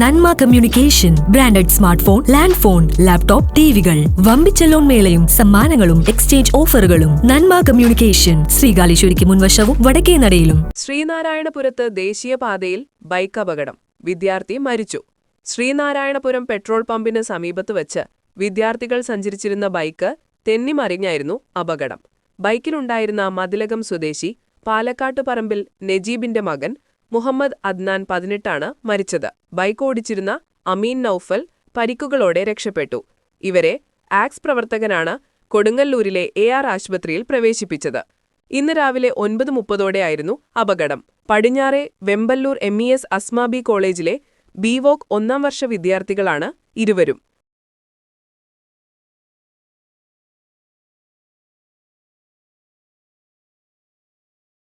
നന്മ communication branded smart phone land phone laptop ടിവികൾ. വമ്പിച്ച loan മേളയും സമ്മാനങ്ങളും എക്സ്ചേഞ്ച് ഓഫറുകളും. നന്മ കമ്മ്യൂണിക്കേഷൻ ശ്രീകാലേശ്വരിക്ക് മുൻവശവും വടക്കേ നടയിലും. ശ്രീനാരായണപുരത്ത് ദേശീയപാതയിൽ ബൈക്ക് അപകടം. വിദ്യാർത്ഥി മരിച്ചു. ശ്രീനാരായണപുരം പെട്രോൾ പമ്പിന് സമീപത്ത് വച്ച് വിദ്യാർത്ഥികൾ സഞ്ചരിച്ചിരുന്ന ബൈക്ക് തെന്നിമറിഞ്ഞായിരുന്നു അപകടം. ബൈക്കിലുണ്ടായിരുന്ന മതിലകം സ്വദേശി പാലക്കാട്ടുപറമ്പിൽ നജീബിന്റെ മകൻ മുഹമ്മദ് അദ്നാൻ പതിനെട്ടാണ് മരിച്ചത്. ബൈക്ക് ഓടിച്ചിരുന്ന അമീൻ നൌഫൽ പരിക്കുകളോടെ രക്ഷപ്പെട്ടു. ഇവരെ ആക്സ് പ്രവർത്തകനാണ് കൊടുങ്ങല്ലൂരിലെ എ ആർ ആശുപത്രിയിൽ പ്രവേശിപ്പിച്ചത്. ഇന്ന് രാവിലെ ഒൻപത് മുപ്പതോടെയായിരുന്നു അപകടം. പടിഞ്ഞാറെ Vemballur M E S Asmabi കോളേജിലെ ബിവോക് ഒന്നാം വർഷ വിദ്യാർത്ഥികളാണ് ഇരുവരും.